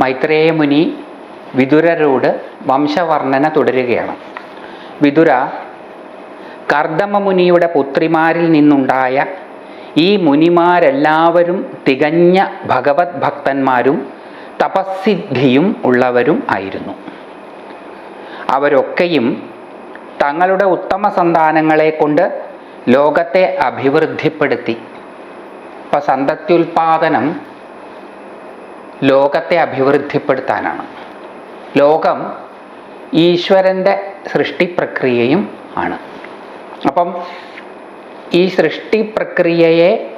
മൈത്രേയ മുനി വിതുരരോട് വംശവർണന തുടരുകയാണ്. വിതുര കർദമ മുനിയുടെ പുത്രിമാരിൽ നിന്നുണ്ടായ ഈ മുനിമാരെല്ലാവരും തികഞ്ഞ ഭഗവത് ഭക്തന്മാരും തപസ്സിദ്ധിയും ഉള്ളവരും ആയിരുന്നു. അവരൊക്കെയും തങ്ങളുടെ ഉത്തമ സന്താനങ്ങളെ കൊണ്ട് ലോകത്തെ അഭിവൃദ്ധിപ്പെടുത്തി. ഇപ്പം സന്തത്യുൽപാദനം ലോകത്തെ അഭിവൃദ്ധിപ്പെടുത്താനാണ്. ലോകം ഈശ്വരന്റെ സൃഷ്ടി പ്രക്രിയയും ആണ്. അപ്പം ഈ സൃഷ്ടി പ്രക്രിയയെ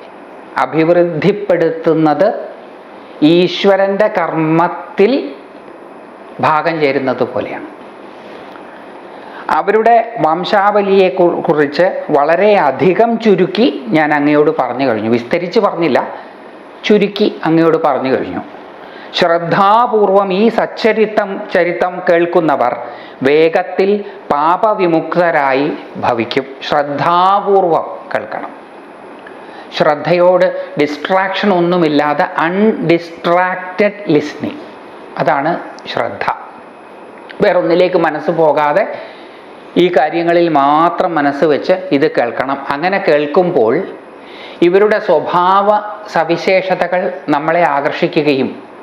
അഭിവൃദ്ധിപ്പെടുത്തുന്നത് ഈശ്വരന്റെ കർമ്മത്തിൽ ഭാഗം ചേരുന്നത് പോലെയാണ്. അവരുടെ വംശാവലിയെ കുറിച്ച് വളരെ അധികം ചുരുക്കി ഞാൻ അങ്ങയോട് പറഞ്ഞു കഴിഞ്ഞു. വിസ്തരിച്ച് പറഞ്ഞില്ല. ചുരുക്കി അങ്ങയോട് പറഞ്ഞു കഴിഞ്ഞു. ശ്രദ്ധാപൂർവം ഈ സച്ചരിത്തം ചരിത്രം കേൾക്കുന്നവർ വേഗത്തിൽ പാപവിമുക്തരായി ഭവിക്കും. ശ്രദ്ധാപൂർവം കേൾക്കണം. ശ്രദ്ധയോട് ഡിസ്ട്രാക്ഷൻ ഒന്നുമില്ലാതെ അൺഡിസ്ട്രാക്റ്റഡ് ലിസ്ണിങ് അതാണ് ശ്രദ്ധ. വേറൊന്നിലേക്ക് മനസ്സ് പോകാതെ ഈ കാര്യങ്ങളിൽ മാത്രം മനസ്സ് വെച്ച് ഇത് കേൾക്കണം. അങ്ങനെ കേൾക്കുമ്പോൾ ഇവരുടെ സ്വഭാവ സവിശേഷതകൾ നമ്മളെ ആകർഷിക്കുകയും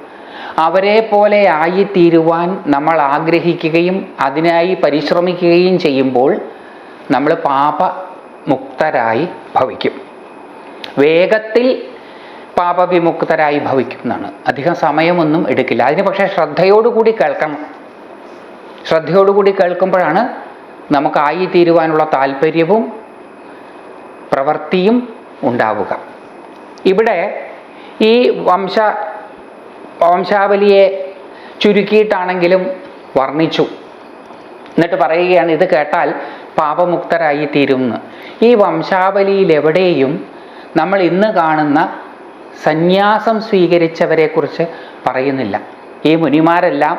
അവരെ പോലെ ആയിത്തീരുവാൻ നമ്മൾ ആഗ്രഹിക്കുകയും അതിനായി പരിശ്രമിക്കുകയും ചെയ്യുമ്പോൾ നമ്മൾ പാപമുക്തരായി ഭവിക്കും. വേഗത്തിൽ പാപവിമുക്തരായി ഭവിക്കും എന്നാണ്. അധികം സമയമൊന്നും എടുക്കില്ല. അതിന് പക്ഷേ ശ്രദ്ധയോടുകൂടി കേൾക്കണം. ശ്രദ്ധയോടുകൂടി കേൾക്കുമ്പോഴാണ് നമുക്കായി തീരുവാനുള്ള താല്പര്യവും പ്രവൃത്തിയും ഉണ്ടാവുക. ഇവിടെ ഈ വംശ വംശാവലിയെ ചുരുക്കിയിട്ടാണെങ്കിലും വർണിച്ചു. എന്നിട്ട് പറയുകയാണ് ഇത് കേട്ടാൽ പാപമുക്തരായി തീരുമെന്ന് ഈ വംശാവലിയിലെവിടെയും നമ്മൾ ഇന്ന് കാണുന്ന സന്യാസം സ്വീകരിച്ചവരെക്കുറിച്ച് പറയുന്നില്ല. ഈ മുനിമാരെല്ലാം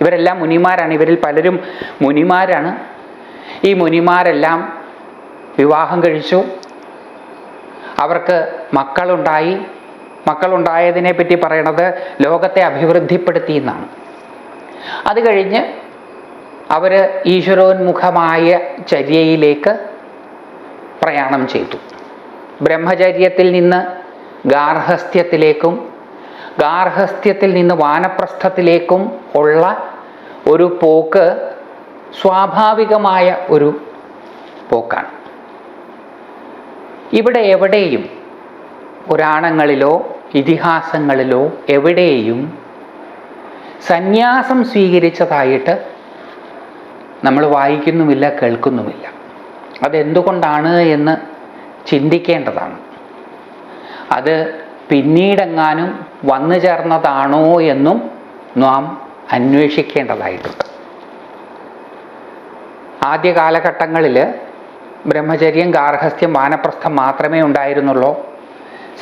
ഇവരെല്ലാം മുനിമാരാണ്. ഇവരിൽ പലരും മുനിമാരാണ്. ഈ മുനിമാരെല്ലാം വിവാഹം കഴിച്ചു. അവർക്ക് മക്കളുണ്ടായി. മക്കളുണ്ടായതിനെ പറ്റി പറയണത് ലോകത്തെ അഭിവൃദ്ധിപ്പെടുത്തി എന്നാണ് അത് കഴിഞ്ഞ് അവർ ഈശ്വരോന്മുഖമായ ചര്യയിലേക്ക് പ്രയാണം ചെയ്തു. ബ്രഹ്മചര്യത്തിൽ നിന്ന് ഗാർഹസ്ഥ്യത്തിലേക്കും ഗാർഹസ്ഥ്യത്തിൽ നിന്ന് വാനപ്രസ്ഥത്തിലേക്കും ഉള്ള ഒരു പോക്ക് സ്വാഭാവികമായ ഒരു പോക്കാണ്. ഇവിടെ എവിടെയും പുരാണങ്ങളിലോ ഇതിഹാസങ്ങളിലോ എവിടെയും സന്യാസം സ്വീകരിച്ചതായിട്ട് നമ്മൾ വായിക്കുന്നുമില്ല കേൾക്കുന്നുമില്ല. അതെന്തുകൊണ്ടാണ് എന്ന് ചിന്തിക്കേണ്ടതാണ്. അത് പിന്നീടെങ്ങാനും വന്നു ചേർന്നതാണോ എന്നും നാം അന്വേഷിക്കേണ്ടതായിട്ടുണ്ട്. ആദ്യ കാലഘട്ടങ്ങളിൽ ബ്രഹ്മചര്യം ഗാർഹസ്ഥ്യം വാനപ്രസ്ഥം മാത്രമേ ഉണ്ടായിരുന്നുള്ളൂ.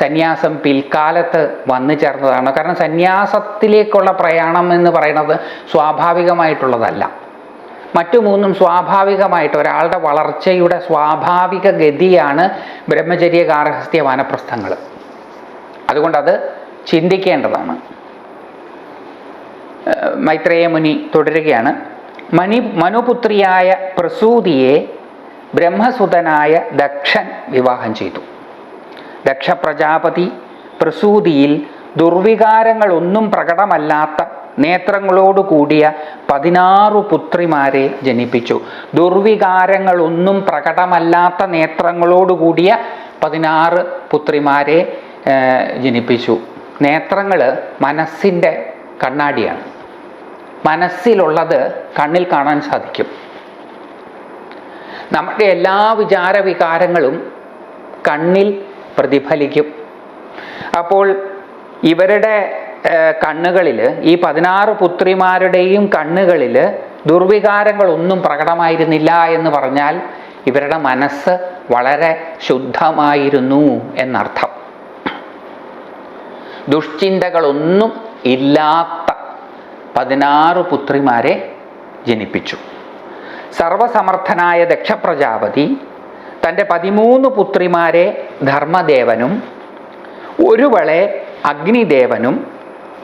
സന്യാസം പിൽക്കാലത്ത് വന്നു ചേർന്നതാണ്. കാരണം സന്യാസത്തിലേക്കുള്ള പ്രയാണം എന്ന് പറയുന്നത് സ്വാഭാവികമായിട്ടുള്ളതല്ല. മറ്റു മൂന്നും സ്വാഭാവികമായിട്ട് ഒരാളുടെ വളർച്ചയുടെ സ്വാഭാവിക ഗതിയാണ് ബ്രഹ്മചര്യ ഗാർഹസ്ഥ്യ വാനപ്രസ്ഥങ്ങൾ അതുകൊണ്ടത് ചിന്തിക്കേണ്ടതാണ്. മൈത്രേയ മുനി തുടരുകയാണ്. മണി മനുപുത്രിയായ പ്രസൂതിയെ ബ്രഹ്മസുതനായ ദക്ഷൻ വിവാഹം ചെയ്തു. ദക്ഷ പ്രജാപതി പ്രസൂതിയിൽ ദുർവികാരങ്ങളൊന്നും പ്രകടമല്ലാത്ത നേത്രങ്ങളോട് കൂടിയ പതിനാറു പുത്രിമാരെ ജനിപ്പിച്ചു. ദുർവികാരങ്ങളൊന്നും പ്രകടമല്ലാത്ത നേത്രങ്ങളോട് കൂടിയ പതിനാറ് പുത്രിമാരെ ജനിപ്പിച്ചു. നേത്രങ്ങൾ മനസ്സിന്റെ കണ്ണാടിയാണ്. മനസ്സിലുള്ളത് കണ്ണിൽ കാണാൻ സാധിക്കും. നമ്മുടെ എല്ലാ വിചാര വികാരങ്ങളും കണ്ണിൽ പ്രതിഫലിക്കും. അപ്പോൾ ഇവരുടെ കണ്ണുകളിൽ ഈ പതിനാറ് പുത്രിമാരുടെയും കണ്ണുകളിൽ ദുർവികാരങ്ങളൊന്നും പ്രകടമായിരുന്നില്ല എന്ന് പറഞ്ഞാൽ ഇവരുടെ മനസ്സ് വളരെ ശുദ്ധമായിരുന്നു എന്നർത്ഥം. ദുഷ്ചിന്തകളൊന്നും ഇല്ലാത്ത പതിനാറ് പുത്രിമാരെ ജനിപ്പിച്ചു. സർവസമർത്ഥനായ ദക്ഷപ്രജാപതി തന്റെ പതിമൂന്ന് പുത്രിമാരെ ധർമ്മദേവനും ഒരുവളെ അഗ്നിദേവനും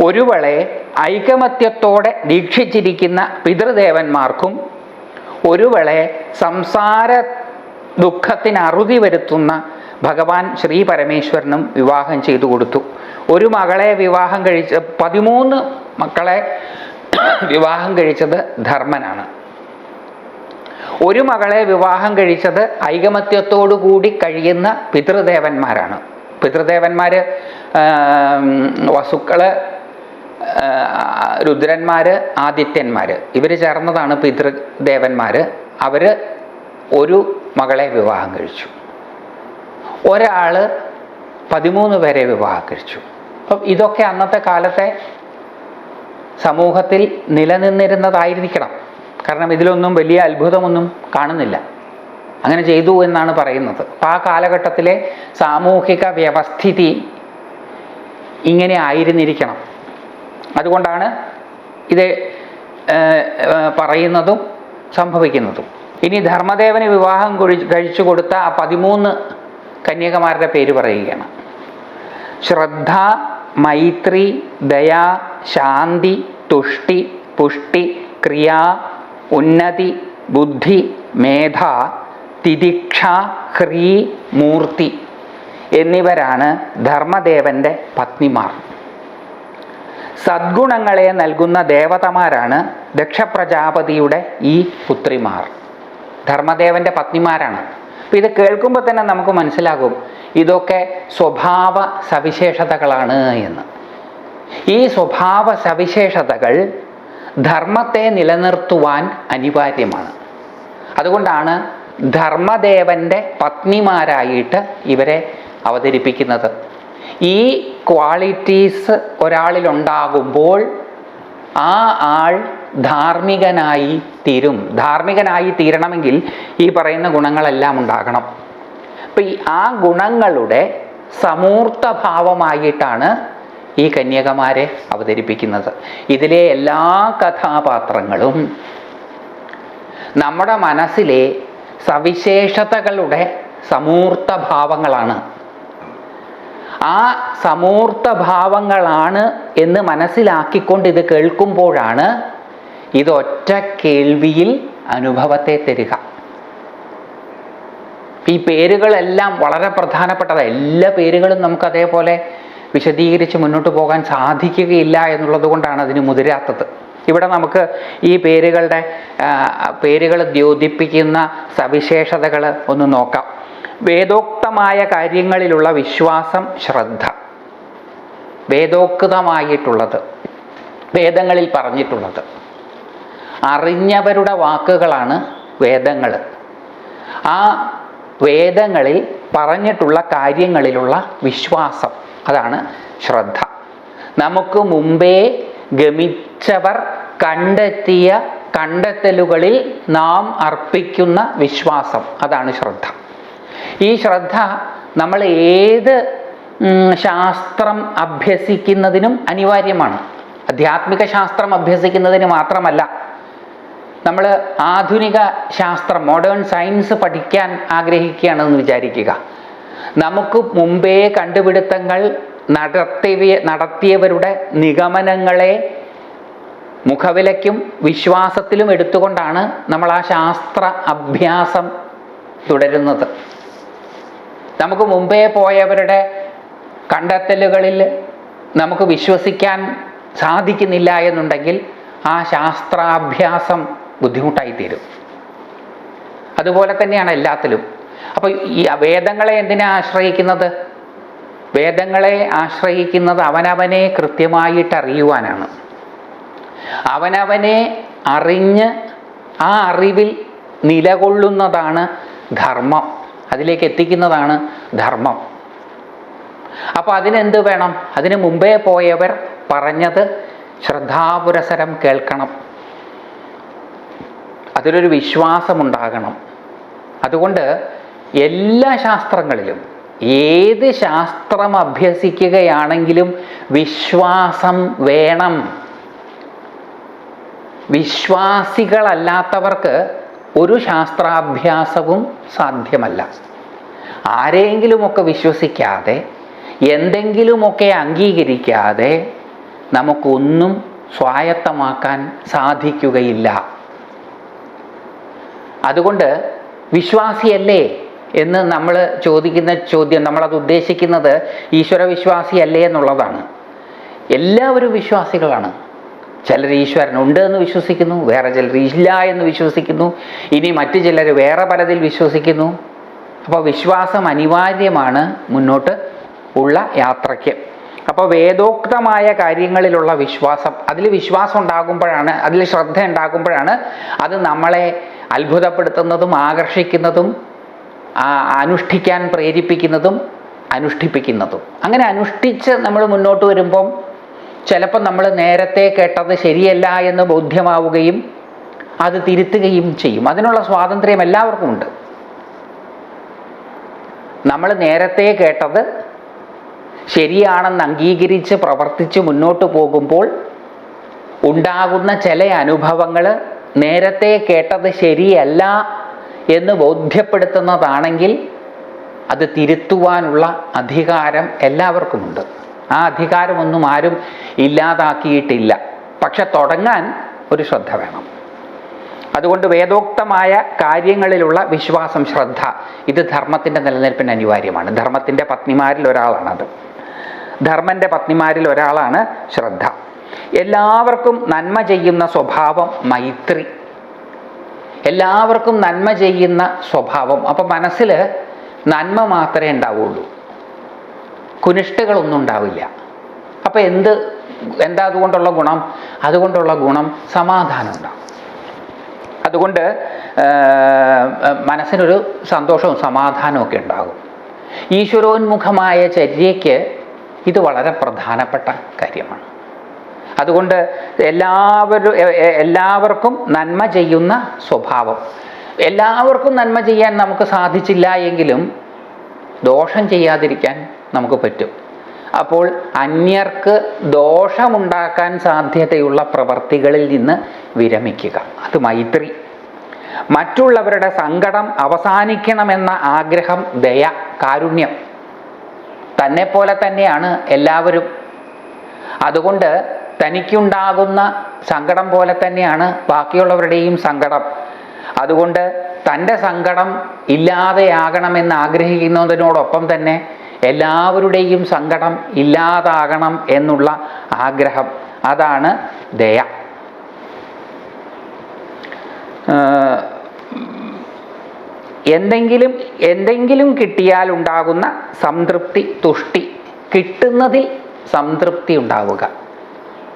ഒരുവളെ ഐകമത്യത്തോടെ ദീക്ഷിച്ചിരിക്കുന്ന പിതൃദേവന്മാർക്കും ഒരുവളെ സംസാര ദുഃഖത്തിന് അറുതി വരുത്തുന്ന ഭഗവാൻ ശ്രീ പരമേശ്വരനും വിവാഹം ചെയ്തു കൊടുത്തു. ഒരു മകളെ വിവാഹം കഴിച്ച പതിമൂന്ന് മക്കളെ വിവാഹം കഴിച്ചത് ധർമ്മനാണ്. ഒരു മകളെ വിവാഹം കഴിച്ചത് ഐകമത്യത്തോടുകൂടി കഴിയുന്ന പിതൃദേവന്മാരാണ്. പിതൃദേവന്മാർ വസുക്കൾ രുദ്രന്മാർ ആദിത്യന്മാർ ഇവർ ചേർന്നതാണ് പിതൃദേവന്മാർ അവർ ഒരു മകളെ വിവാഹം കഴിച്ചു. ഒരാൾ പതിമൂന്ന് പേരെ വിവാഹം കഴിച്ചു. അപ്പം ഇതൊക്കെ അന്നത്തെ കാലത്തെ സമൂഹത്തിൽ നിലനിന്നിരുന്നതായിരിക്കണം. കാരണം ഇതിലൊന്നും വലിയ അത്ഭുതമൊന്നും കാണുന്നില്ല. അങ്ങനെ ചെയ്തു എന്നാണ് പറയുന്നത്. അപ്പം ആ കാലഘട്ടത്തിലെ സാമൂഹിക വ്യവസ്ഥിതി ഇങ്ങനെ ആയിരുന്നിരിക്കണം. അതുകൊണ്ടാണ് ഇത് പറയുന്നതും സംഭവിക്കുന്നതും. ഇനി ധർമ്മദേവന് വിവാഹം കഴി- കഴിച്ചു കൊടുത്ത ആ പതിമൂന്ന് കന്യകമാരുടെ പേര് പറയുകയാണ്. ശ്രദ്ധ മൈത്രി ദയ ശാന്തി തുഷ്ടി പുഷ്ടി ക്രിയ ഉന്നതി ബുദ്ധി മേധ തിദിക്ഷ ഹ്രീ മൂർത്തി എന്നിവരാണ് ധർമ്മദേവന്റെ പത്നിമാർ. സദ്ഗുണങ്ങളെ നൽകുന്ന ദേവതമാരാണ് ദക്ഷപ്രജാപതിയുടെ ഈ പുത്രിമാർ. ധർമ്മദേവന്റെ പത്നിമാരാണ്. അപ്പം ഇത് കേൾക്കുമ്പോൾ തന്നെ നമുക്ക് മനസ്സിലാകും ഇതൊക്കെ സ്വഭാവ സവിശേഷതകളാണ് എന്ന്. ഈ സ്വഭാവ സവിശേഷതകൾ ധർമ്മത്തെ നിലനിർത്തുവാൻ അനിവാര്യമാണ്. അതുകൊണ്ടാണ് ധർമ്മദേവന്റെ പത്നിമാരായിട്ട് ഇവരെ അവതരിപ്പിക്കുന്നത്. ഈ ക്വാളിറ്റീസ് ഒരാളിലുണ്ടാകുമ്പോൾ ആ ആൾ ധാർമ്മികനായി തീരും. ധാർമ്മികനായി തീരണമെങ്കിൽ ഈ പറയുന്ന ഗുണങ്ങളെല്ലാം ഉണ്ടാകണം. അപ്പം ഈ ആ ഗുണങ്ങളുടെ സമൂർത്ത ഭാവമായിട്ടാണ് ഈ കന്യകമാരെ അവതരിപ്പിക്കുന്നത്. ഇതിലെ എല്ലാ കഥാപാത്രങ്ങളും നമ്മുടെ മനസ്സിലെ സവിശേഷതകളുടെ സമൂർത്ത ഭാവങ്ങളാണ് ആ സമൂർത്ത ഭാവങ്ങളാണ് എന്ന് മനസ്സിലാക്കിക്കൊണ്ട് ഇത് കേൾക്കുമ്പോഴാണ് ഇതൊറ്റ കേൾവിയിൽ അനുഭവത്തെ തരിക. ഈ പേരുകളെല്ലാം വളരെ പ്രധാനപ്പെട്ടതാണ്. എല്ലാ പേരുകളും നമുക്ക് അതേപോലെ വിശദീകരിച്ച് മുന്നോട്ട് പോകാൻ സാധിക്കുകയില്ല എന്നുള്ളത് കൊണ്ടാണ് അതിന് മുതിരാത്തത്. ഇവിടെ നമുക്ക് ഈ പേരുകളുടെ പേരുകൾ ദ്യോതിപ്പിക്കുന്ന സവിശേഷതകൾ ഒന്ന് നോക്കാം. വേദോക്തമായ കാര്യങ്ങളിലുള്ള വിശ്വാസം ശ്രദ്ധ. വേദോക്തമായിട്ടുള്ളത് വേദങ്ങളിൽ പറഞ്ഞിട്ടുള്ളത്. അറിഞ്ഞവരുടെ വാക്കുകളാണ് വേദങ്ങൾ. ആ വേദങ്ങളിൽ പറഞ്ഞിട്ടുള്ള കാര്യങ്ങളിലുള്ള വിശ്വാസം. അതാണ് ശ്രദ്ധ. നമുക്ക് മുമ്പേ ഗമിച്ചവർ കണ്ടെത്തിയ കണ്ടെത്തലുകളിൽ നാം അർപ്പിക്കുന്ന വിശ്വാസം അതാണ് ശ്രദ്ധ. ഈ ശ്രദ്ധ നമ്മൾ ഏത് ശാസ്ത്രം അഭ്യസിക്കുന്നതിനും അനിവാര്യമാണ്. ആധ്യാത്മിക ശാസ്ത്രം അഭ്യസിക്കുന്നതിന് മാത്രമല്ല നമ്മൾ ആധുനിക ശാസ്ത്രം മോഡേൺ സയൻസ് പഠിക്കാൻ ആഗ്രഹിക്കുകയാണെന്ന് വിചാരിക്കുക. നമുക്ക് മുമ്പേ കണ്ടുപിടുത്തങ്ങൾ നടത്തിയ നടത്തിയവരുടെ നിഗമനങ്ങളെ മുഖവിലയ്ക്കും വിശ്വാസത്തിലും എടുത്തുകൊണ്ടാണ് നമ്മൾ ആ ശാസ്ത്ര അഭ്യാസം തുടരുന്നത്. നമുക്ക് മുമ്പേ പോയവരുടെ കണ്ടെത്തലുകളിൽ നമുക്ക് വിശ്വസിക്കാൻ സാധിക്കുന്നില്ല എന്നുണ്ടെങ്കിൽ ആ ശാസ്ത്രാഭ്യാസം ബുദ്ധിമുട്ടായി തീരും അതുപോലെ തന്നെയാണ് എല്ലാത്തിലും. അപ്പോൾ ഈ വേദങ്ങളെ എന്തിനാ ആശ്രയിക്കുന്നത്? വേദങ്ങളെ ആശ്രയിക്കുന്നത് അവനവനെ കൃത്യമായിട്ട് അറിയുവാനാണ് അവനവനെ അറിഞ്ഞ് ആ അറിവിൽ നിലകൊള്ളുന്നതാണ് ധർമ്മം. അതിലേക്ക് എത്തിക്കുന്നതാണ് ധർമ്മം. അപ്പോൾ അതിനെന്ത് വേണം? അതിന് മുമ്പേ പോയവർ പറഞ്ഞത് ശ്രദ്ധാപുരസരം കേൾക്കണം. അതിലൊരു വിശ്വാസമുണ്ടാകണം. അതുകൊണ്ട് എല്ലാ ശാസ്ത്രങ്ങളിലും ഏത് ശാസ്ത്രം അഭ്യസിക്കുകയാണെങ്കിലും വിശ്വാസം വേണം. വിശ്വാസികളല്ലാത്തവർക്ക് ഒരു ശാസ്ത്രാഭ്യാസവും സാധ്യമല്ല. ആരെങ്കിലുമൊക്കെ വിശ്വസിക്കാതെ എന്തെങ്കിലുമൊക്കെ അംഗീകരിക്കാതെ നമുക്കൊന്നും സ്വായത്തമാക്കാൻ സാധിക്കുകയില്ല. അതുകൊണ്ട് വിശ്വാസിയല്ലേ? എന്ന് നമ്മൾ ചോദിക്കുന്ന ചോദ്യം നമ്മളത് ഉദ്ദേശിക്കുന്നത് ഈശ്വര വിശ്വാസിയല്ലേ എന്നുള്ളതാണ്. എല്ലാവരും വിശ്വാസികളാണ്. ചിലർ ഈശ്വരൻ ഉണ്ട് എന്ന് വിശ്വസിക്കുന്നു വേറെ ചിലർ ഇല്ല എന്ന് വിശ്വസിക്കുന്നു ഇനി മറ്റു ചിലർ വേറെ പലതിൽ വിശ്വസിക്കുന്നു. അപ്പോൾ വിശ്വാസം അനിവാര്യമാണ് മുന്നോട്ട് ഉള്ള യാത്രയ്ക്ക്. അപ്പോൾ വേദോക്തമായ കാര്യങ്ങളിലുള്ള വിശ്വാസം അതിൽ വിശ്വാസം ഉണ്ടാകുമ്പോഴാണ് അതിൽ ശ്രദ്ധ ഉണ്ടാകുമ്പോഴാണ് അത് നമ്മളെ അത്ഭുതപ്പെടുത്തുന്നതും ആകർഷിക്കുന്നതും അനുഷ്ഠിക്കാൻ പ്രേരിപ്പിക്കുന്നതും അനുഷ്ഠിപ്പിക്കുന്നതും. അങ്ങനെ അനുഷ്ഠിച്ച് നമ്മൾ മുന്നോട്ട് വരുമ്പം ചിലപ്പോൾ നമ്മൾ നേരത്തെ കേട്ടത് ശരിയല്ല എന്ന് ബോധ്യമാവുകയും അത് തിരുത്തുകയും ചെയ്യും. അതിനുള്ള സ്വാതന്ത്ര്യം എല്ലാവർക്കും ഉണ്ട്. നമ്മൾ നേരത്തെ കേട്ടത് ശരിയാണെന്ന് അംഗീകരിച്ച് പ്രവർത്തിച്ച് മുന്നോട്ട് പോകുമ്പോൾ ഉണ്ടാകുന്ന ചില അനുഭവങ്ങൾ നേരത്തെ കേട്ടത് ശരിയല്ല എന്ന് ബോധ്യപ്പെടുത്തുന്നതാണെങ്കിൽ അത് തിരുത്തുവാനുള്ള അധികാരം എല്ലാവർക്കുമുണ്ട്. ആ അധികാരമൊന്നും ആരും ഇല്ലാതാക്കിയിട്ടില്ല. പക്ഷെ തുടങ്ങാൻ ഒരു ശ്രദ്ധ വേണം. അതുകൊണ്ട് വേദോക്തമായ കാര്യങ്ങളിലുള്ള വിശ്വാസം ശ്രദ്ധ ഇത് ധർമ്മത്തിന്റെ നിലനിൽപ്പിന് അനിവാര്യമാണ്. ധർമ്മത്തിന്റെ പത്നിമാരിൽ ഒരാളാണത്. ധർമ്മന്റെ പത്നിമാരിൽ ഒരാളാണ് ശ്രദ്ധ. എല്ലാവർക്കും നന്മ ചെയ്യുന്ന സ്വഭാവം മൈത്രി. എല്ലാവർക്കും നന്മ ചെയ്യുന്ന സ്വഭാവം. അപ്പം മനസ്സിൽ നന്മ മാത്രമേ ഉണ്ടാവുള്ളൂ. കുനിഷ്ഠകളൊന്നും ഉണ്ടാവില്ല. അപ്പം എന്ത് എന്താ അതുകൊണ്ടുള്ള ഗുണം? അതുകൊണ്ടുള്ള ഗുണം സമാധാനം ഉണ്ടാവും. അതുകൊണ്ട് മനസ്സിനൊരു സന്തോഷവും സമാധാനവും ഒക്കെ ഉണ്ടാകും. ഈശ്വരോന്മുഖമായ ചര്യയ്ക്ക് ഇത് വളരെ പ്രധാനപ്പെട്ട കാര്യമാണ്. അതുകൊണ്ട് എല്ലാവരും എല്ലാവർക്കും നന്മ ചെയ്യുന്ന സ്വഭാവം. എല്ലാവർക്കും നന്മ ചെയ്യാൻ നമുക്ക് സാധിച്ചില്ല എങ്കിലും ദോഷം ചെയ്യാതിരിക്കാൻ നമുക്ക് പറ്റും. അപ്പോൾ അന്യർക്ക് ദോഷമുണ്ടാക്കാൻ സാധ്യതയുള്ള പ്രവർത്തികളിൽ നിന്ന് വിരമിക്കുക. അത് മൈത്രി. മറ്റുള്ളവരുടെ സങ്കടം അവസാനിക്കണമെന്ന ആഗ്രഹം ദയ കാരുണ്യം തന്നെ പോലെ തന്നെയാണ് എല്ലാവരും. അതുകൊണ്ട് തനിക്കുണ്ടാകുന്ന സങ്കടം പോലെ തന്നെയാണ് ബാക്കിയുള്ളവരുടെയും സങ്കടം. അതുകൊണ്ട് തന്റെ സങ്കടം ഇല്ലാതെയാകണമെന്ന് ആഗ്രഹിക്കുന്നതിനോടൊപ്പം തന്നെ എല്ലാവരുടെയും സങ്കടം ഇല്ലാതാകണം എന്നുള്ള ആഗ്രഹം. അതാണ് ദയ. എന്തെങ്കിലും എന്തെങ്കിലും കിട്ടിയാൽ ഉണ്ടാകുന്ന സംതൃപ്തി തുഷ്ടി. കിട്ടുന്നതിൽ സംതൃപ്തി ഉണ്ടാവുക.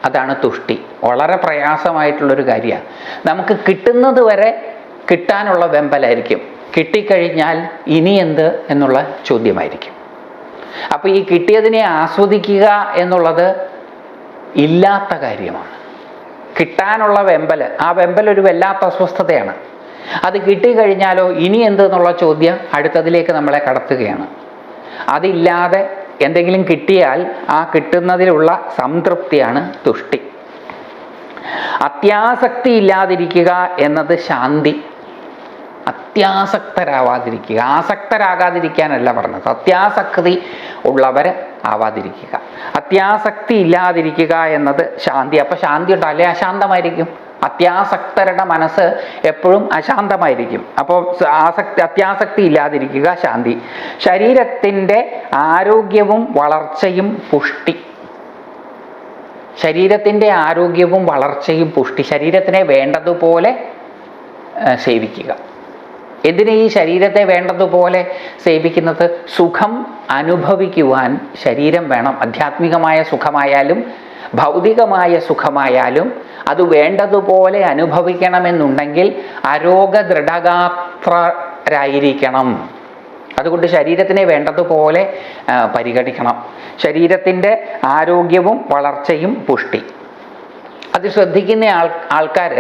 അതാണ് തുഷ്ടി. വളരെ പ്രയാസമായിട്ടുള്ളൊരു കാര്യമാണ്. നമുക്ക് കിട്ടുന്നത് വരെ കിട്ടാനുള്ള വെമ്പലായിരിക്കും. കിട്ടിക്കഴിഞ്ഞാൽ ഇനി എന്ത് എന്നുള്ള ചോദ്യമായിരിക്കും. അപ്പോൾ ഈ കിട്ടിയതിനെ ആസ്വദിക്കുക എന്നുള്ളത് ഇല്ലാത്ത കാര്യമാണ്. കിട്ടാനുള്ള വെമ്പൽ ആ വെമ്പൽ ഒരു വല്ലാത്ത അസ്വസ്ഥതയാണ്. അത് കിട്ടിക്കഴിഞ്ഞാലോ ഇനി എന്ത് എന്നുള്ള ചോദ്യം അടുത്തതിലേക്ക് നമ്മളെ കടത്തുകയാണ്. അതില്ലാതെ എന്തെങ്കിലും കിട്ടിയാൽ ആ കിട്ടുന്നതിലുള്ള സംതൃപ്തിയാണ് തുഷ്ടി. അത്യാസക്തി ഇല്ലാതിരിക്കുക എന്നത് ശാന്തി. അത്യാസക്തരാവാതിരിക്കുക. ആസക്തരാകാതിരിക്കാനല്ല പറഞ്ഞത്. അത്യാസക്തി ഉള്ളവർ ആവാതിരിക്കുക. അത്യാസക്തി ഇല്ലാതിരിക്കുക എന്നത് ശാന്തി. അപ്പോൾ ശാന്തി ഉണ്ടാവില്ലേ അശാന്തമായിരിക്കും. അത്യാസക്തരുടെ മനസ്സ് എപ്പോഴും അശാന്തമായിരിക്കും. അപ്പോൾ ആസക്തി അത്യാസക്തി ഇല്ലാതിരിക്കുക ശാന്തി. ശരീരത്തിന്റെ ആരോഗ്യവും വളർച്ചയും പുഷ്ടി. ശരീരത്തിന്റെ ആരോഗ്യവും വളർച്ചയും പുഷ്ടി. ശരീരത്തിനെ വേണ്ടതുപോലെ സേവിക്കുക. എന്തിന് ഈ ശരീരത്തെ വേണ്ടതുപോലെ സേവിക്കുന്നത്? സുഖം അനുഭവിക്കുവാൻ ശരീരം വേണം. ആധ്യാത്മികമായ സുഖമായാലും ഭൗതികമായ സുഖമായാലും അത് വേണ്ടതുപോലെ അനുഭവിക്കണമെന്നുണ്ടെങ്കിൽ അരോഗദൃഢഗാത്രരായിരിക്കണം. അതുകൊണ്ട് ശരീരത്തിനെ വേണ്ടതുപോലെ പരിഗണിക്കണം. ശരീരത്തിന്റെ ആരോഗ്യവും വളർച്ചയും പുഷ്ടി. അത് ശ്രദ്ധിക്കുന്ന ആൾ ആൾക്കാർ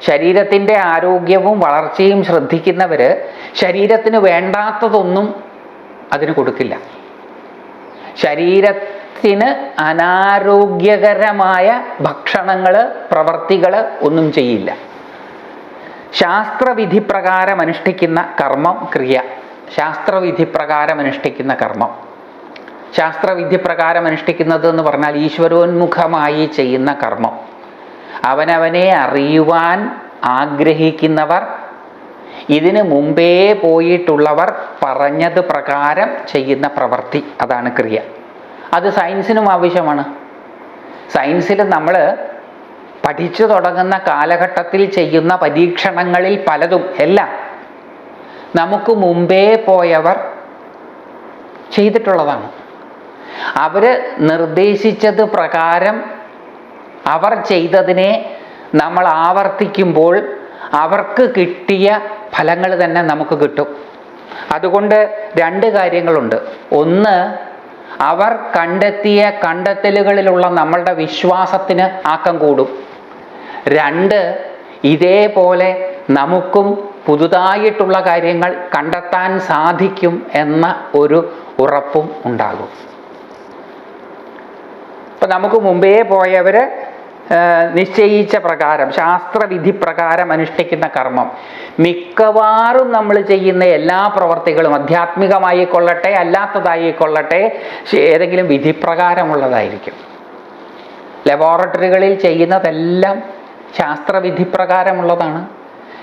ശരീരത്തിന്റെ ആരോഗ്യവും വളർച്ചയും ശ്രദ്ധിക്കുന്നവർ ശരീരത്തിന് വേണ്ടാത്തതൊന്നും അതിന് കൊടുക്കില്ല. ശരീരത്തിന് അനാരോഗ്യകരമായ ഭക്ഷണങ്ങൾ പ്രവർത്തികൾ ഒന്നും ചെയ്യില്ല. ശാസ്ത്രവിധി പ്രകാരം അനുഷ്ഠിക്കുന്ന കർമ്മം ക്രിയ. ശാസ്ത്രവിധി പ്രകാരം അനുഷ്ഠിക്കുന്ന കർമ്മം. ശാസ്ത്രവിധി പ്രകാരം അനുഷ്ഠിക്കുന്നത് എന്ന് പറഞ്ഞാൽ ഈശ്വരോന്മുഖമായി ചെയ്യുന്ന കർമ്മം. അവനവനെ അറിയുവാൻ ആഗ്രഹിക്കുന്നവർ ഇതിന് മുമ്പേ പോയിട്ടുള്ളവർ പറഞ്ഞത് പ്രകാരം ചെയ്യുന്ന പ്രവൃത്തി അതാണ് ക്രിയ. അത് സയൻസിനും ആവശ്യമാണ്. സയൻസിൽ നമ്മൾ പഠിച്ചു തുടങ്ങുന്ന കാലഘട്ടത്തിൽ ചെയ്യുന്ന പരീക്ഷണങ്ങളിൽ പലതും എല്ലാം നമുക്ക് മുമ്പേ പോയവർ ചെയ്തിട്ടുള്ളതാണ്. അവർ നിർദ്ദേശിച്ചത് പ്രകാരം അവർ ചെയ്തതിനെ നമ്മൾ ആവർത്തിക്കുമ്പോൾ അവർക്ക് കിട്ടിയ ഫലങ്ങൾ തന്നെ നമുക്ക് കിട്ടും. അതുകൊണ്ട് രണ്ട് കാര്യങ്ങളുണ്ട്. ഒന്ന് അവർ കണ്ടെത്തിയ കണ്ടെത്തലുകളിലുള്ള നമ്മളുടെ വിശ്വാസത്തിന് ആക്കം കൂടും. രണ്ട് ഇതേപോലെ നമുക്കും പുതുതായിട്ടുള്ള കാര്യങ്ങൾ കണ്ടെത്താൻ സാധിക്കും എന്ന ഒരു ഉറപ്പും ഉണ്ടാകും. ഇപ്പം നമുക്ക് മുമ്പേ പോയവർ നിശ്ചയിച്ച പ്രകാരം ശാസ്ത്രവിധി പ്രകാരം അനുഷ്ഠിക്കുന്ന കർമ്മം. മിക്കവാറും നമ്മൾ ചെയ്യുന്ന എല്ലാ പ്രവർത്തികളും ആധ്യാത്മികമായി കൊള്ളട്ടെ അല്ലാത്തതായി കൊള്ളട്ടെ ഏതെങ്കിലും വിധിപ്രകാരമുള്ളതായിരിക്കും. ലബോറട്ടറികളിൽ ചെയ്യുന്നതെല്ലാം ശാസ്ത്രവിധി പ്രകാരമുള്ളതാണ്.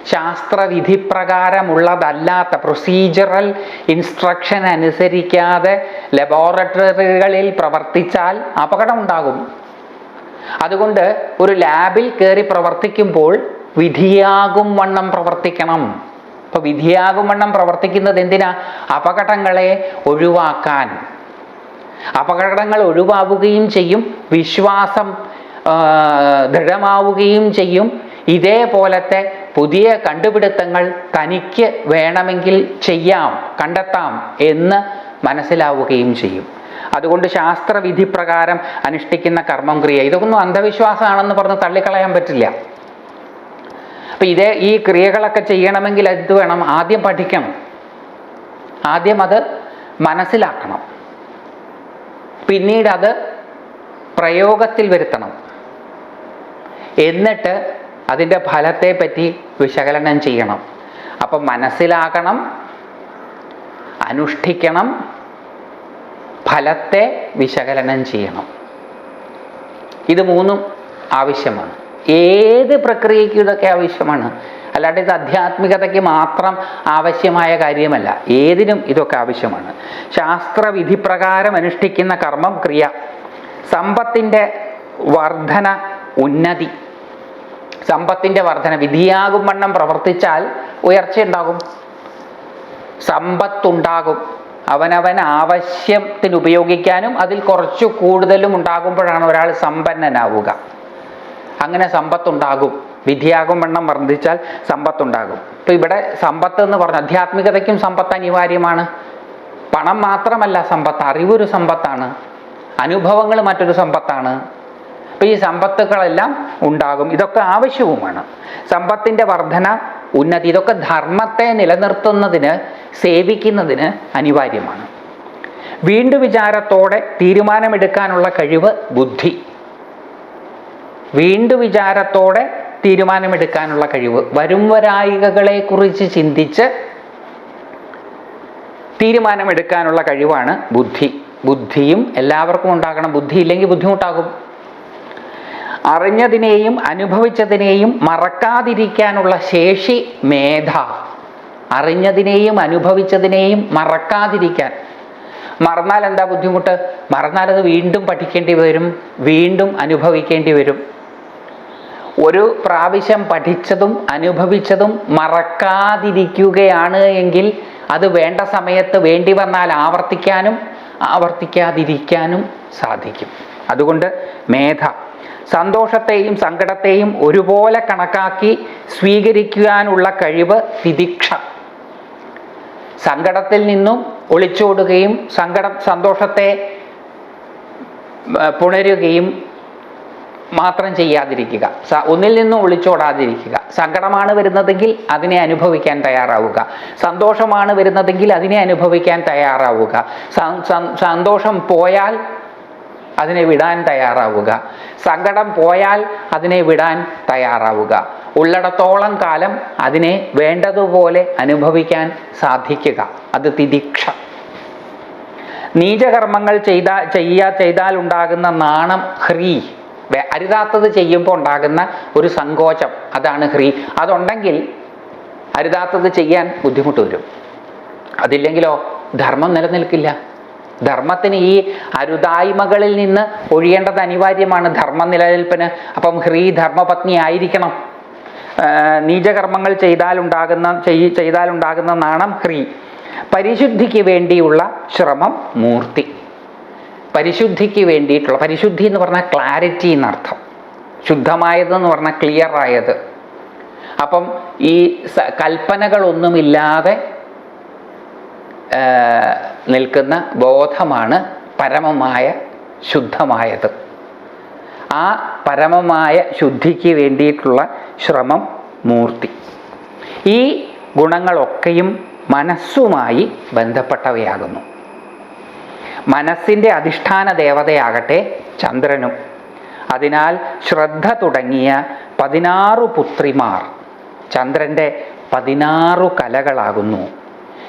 ശാസ്ത്രവിധി പ്രകാരമുള്ളതല്ലാത്ത പ്രൊസീജറൽ ഇൻസ്ട്രക്ഷൻ അനുസരിക്കാതെ ലബോറട്ടറികളിൽ പ്രവർത്തിച്ചാൽ അപകടമുണ്ടാകും. അതുകൊണ്ട് ഒരു ലാബിൽ കയറി പ്രവർത്തിക്കുമ്പോൾ വിധിയാകും വണ്ണം പ്രവർത്തിക്കണം. ഇപ്പൊ വിധിയാകും വണ്ണം പ്രവർത്തിക്കുന്നത് എന്തിനാ? അപകടങ്ങളെ ഒഴിവാക്കാൻ. അപകടങ്ങൾ ഒഴിവാവുകയും ചെയ്യും വിശ്വാസം ദൃഢമാവുകയും ചെയ്യും. ഇതേപോലത്തെ പുതിയ കണ്ടുപിടുത്തങ്ങൾ തനിക്ക് വേണമെങ്കിൽ ചെയ്യാം കണ്ടെത്താം എന്ന് മനസ്സിലാവുകയും ചെയ്യും. അതുകൊണ്ട് ശാസ്ത്രവിധി പ്രകാരം അനുഷ്ഠിക്കുന്ന കർമ്മം ക്രിയ. ഇതൊന്നും അന്ധവിശ്വാസമാണെന്ന് പറഞ്ഞ് തള്ളിക്കളയാൻ പറ്റില്ല. അപ്പൊ ഇതേ ഈ ക്രിയകളൊക്കെ ചെയ്യണമെങ്കിൽ എന്ത് വേണം? ആദ്യം പഠിക്കണം. ആദ്യം അത് മനസ്സിലാക്കണം. പിന്നീട് അത് പ്രയോഗത്തിൽ വരുത്തണം. എന്നിട്ട് അതിന്റെ ഫലത്തെ പറ്റി വിശകലനം ചെയ്യണം. അപ്പം മനസ്സിലാക്കണം അനുഷ്ഠിക്കണം ഫലത്തെ വിശകലനം ചെയ്യണം. ഇത് മൂന്നും ആവശ്യമാണ്. ഏത് പ്രക്രിയയ്ക്കും ഇതൊക്കെ ആവശ്യമാണ്. അല്ലാണ്ട് ഇത് ആധ്യാത്മികതയ്ക്ക് മാത്രം ആവശ്യമായ കാര്യമല്ല. ഏതിനും ഇതൊക്കെ ആവശ്യമാണ്. ശാസ്ത്രവിധി പ്രകാരം അനുഷ്ഠിക്കുന്ന കർമ്മം ക്രിയ. സമ്പത്തിന്റെ വർധന ഉന്നതി. സമ്പത്തിന്റെ വർധന. വിധിയാകും വണ്ണം പ്രവർത്തിച്ചാൽ ഉയർച്ചയുണ്ടാകും. സമ്പത്തുണ്ടാകും. അവനവൻ ആവശ്യത്തിന് ഉപയോഗിക്കാനും അതിൽ കുറച്ച് കൂടുതലും ഉണ്ടാകുമ്പോഴാണ് ഒരാൾ സമ്പന്നനാവുക. അങ്ങനെ സമ്പത്തുണ്ടാകും. വിധിയാകും വണ്ണം വർദ്ധിച്ചാൽ സമ്പത്തുണ്ടാകും. ഇപ്പം ഇവിടെ സമ്പത്ത് എന്ന് പറഞ്ഞു ആധ്യാത്മികതയ്ക്കും സമ്പത്ത് അനിവാര്യമാണ്. പണം മാത്രമല്ല സമ്പത്ത് അറിവൊരു സമ്പത്താണ്. അനുഭവങ്ങൾ മറ്റൊരു സമ്പത്താണ്. അപ്പം ഈ സമ്പത്തുകളെല്ലാം ഉണ്ടാകും. ഇതൊക്കെ ആവശ്യവുമാണ്. സമ്പത്തിന്റെ വർധന ഉന്നതി ഇതൊക്കെ ധർമ്മത്തെ നിലനിർത്തുന്നതിന് സേവിക്കുന്നതിന് അനിവാര്യമാണ്. വീണ്ടു വിചാരത്തോടെ തീരുമാനമെടുക്കാനുള്ള കഴിവ് ബുദ്ധി. വീണ്ടു വിചാരത്തോടെ തീരുമാനമെടുക്കാനുള്ള കഴിവ് വരും വരായികകളെ കുറിച്ച് ചിന്തിച്ച് തീരുമാനമെടുക്കാനുള്ള കഴിവാണ് ബുദ്ധി. ബുദ്ധിയും എല്ലാവർക്കും ഉണ്ടാകണം. ബുദ്ധി ഇല്ലെങ്കിൽ ബുദ്ധിമുട്ടാകും. അറിഞ്ഞതിനെയും അനുഭവിച്ചതിനെയും മറക്കാതിരിക്കാനുള്ള ശേഷി മേധ. അറിഞ്ഞതിനെയും അനുഭവിച്ചതിനെയും മറക്കാതിരിക്കാൻ. മറന്നാൽ എന്താ ബുദ്ധിമുട്ട്? മറന്നാൽ അത് വീണ്ടും പഠിക്കേണ്ടി വരും വീണ്ടും അനുഭവിക്കേണ്ടി വരും. ഒരു പ്രാവശ്യം പഠിച്ചതും അനുഭവിച്ചതും മറക്കാതിരിക്കുകയാണ് എങ്കിൽ അത് വേണ്ട സമയത്ത് വേണ്ടി വന്നാൽ ആവർത്തിക്കാനും ആവർത്തിക്കാതിരിക്കാനും സാധിക്കും. അതുകൊണ്ട് മേധ സന്തോഷത്തെയും സങ്കടത്തെയും ഒരുപോലെ കണക്കാക്കി സ്വീകരിക്കുവാനുള്ള കഴിവ് തിദിക്ഷ. സങ്കടത്തിൽ നിന്നും ഒളിച്ചോടുകയും സങ്കടം സന്തോഷത്തെ പുണരുകയും മാത്രം ചെയ്യാതിരിക്കുക. ഒന്നിൽ നിന്നും ഒളിച്ചോടാതിരിക്കുക. സങ്കടമാണ് വരുന്നതെങ്കിൽ അതിനെ അനുഭവിക്കാൻ തയ്യാറാവുക. സന്തോഷമാണ് വരുന്നതെങ്കിൽ അതിനെ അനുഭവിക്കാൻ തയ്യാറാവുക. സന്തോഷം പോയാൽ അതിനെ വിടാൻ തയ്യാറാവുക. സങ്കടം പോയാൽ അതിനെ വിടാൻ തയ്യാറാവുക. ഉള്ളിടത്തോളം കാലം അതിനെ വേണ്ടതുപോലെ അനുഭവിക്കാൻ സാധിക്കുക. അത് തിദീക്ഷ. നീചകർമ്മങ്ങൾ ചെയ്ത ചെയ്യാ ചെയ്താൽ ഉണ്ടാകുന്ന നാണം ഹ്രീ. അരുതാത്തത് ചെയ്യുമ്പോൾ ഉണ്ടാകുന്ന ഒരു സങ്കോചം. അതാണ് ഹ്രീ. അതുണ്ടെങ്കിൽ അരുതാത്തത് ചെയ്യാൻ ബുദ്ധിമുട്ട് വരും. അതില്ലെങ്കിലോ ധർമ്മം നിലനിൽക്കില്ല. ധർമ്മത്തിന് ഈ അരുതായ്മകളിൽ നിന്ന് ഒഴിയേണ്ടത് അനിവാര്യമാണ് ധർമ്മം നിലനിൽപ്പിന് അപ്പം ഹ്രീ ധർമ്മപത്നി ആയിരിക്കണം. നീചകർമ്മങ്ങൾ ചെയ്താലുണ്ടാകുന്ന ചെയ് ചെയ്താലുണ്ടാകുന്ന നാണം ഹ്രീ. പരിശുദ്ധിക്ക് വേണ്ടിയുള്ള ശ്രമം മൂർത്തി. പരിശുദ്ധിക്ക് വേണ്ടിയിട്ടുള്ള പരിശുദ്ധി എന്ന് പറഞ്ഞാൽ ക്ലാരിറ്റി എന്നർത്ഥം. ശുദ്ധമായത് എന്ന് പറഞ്ഞാൽ ക്ലിയർ ആയത്. അപ്പം ഈ കൽപ്പനകളൊന്നുമില്ലാതെ നിൽക്കുന്ന ബോധമാണ് പരമമായ ശുദ്ധമായത്. ആ പരമമായ ശുദ്ധിക്ക് വേണ്ടിയിട്ടുള്ള ശ്രമം മൂർത്തി. ഈ ഗുണങ്ങളൊക്കെയും മനസ്സുമായി ബന്ധപ്പെട്ടവയാകുന്നു. മനസ്സിന്റെ അധിഷ്ഠാന ദേവതയാകട്ടെ ചന്ദ്രനും. അതിനാൽ ശ്രദ്ധ തുടങ്ങിയ പതിനാറു പുത്രിമാർ ചന്ദ്രന്റെ പതിനാറു കലകളാകുന്നു.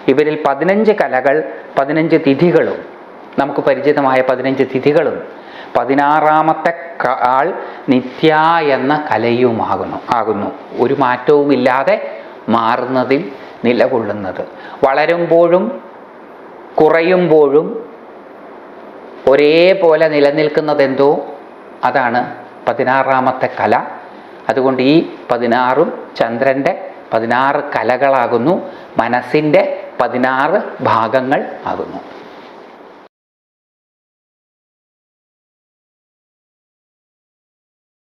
ഇവരിൽ പതിനഞ്ച് കലകൾ പതിനഞ്ച് തിഥികളും നമുക്ക് പരിചിതമായ പതിനഞ്ച് തിഥികളും പതിനാറാമത്തെ ആൾ നിത്യ എന്ന കലയുമാകുന്നു. ആകുന്നു. ഒരു മാറ്റവുമില്ലാതെ മാറുന്നതിൽ നിലകൊള്ളുന്നത്. വളരുമ്പോഴും കുറയുമ്പോഴും ഒരേപോലെ നിലനിൽക്കുന്നത് എന്തോ അതാണ് പതിനാറാമത്തെ കല. അതുകൊണ്ട് ഈ പതിനാറും ചന്ദ്രന്റെ പതിനാറ് കലകളാകുന്നു. മനസ്സിന്റെ പതിനാറ് ഭാഗങ്ങൾ ആകുന്നു.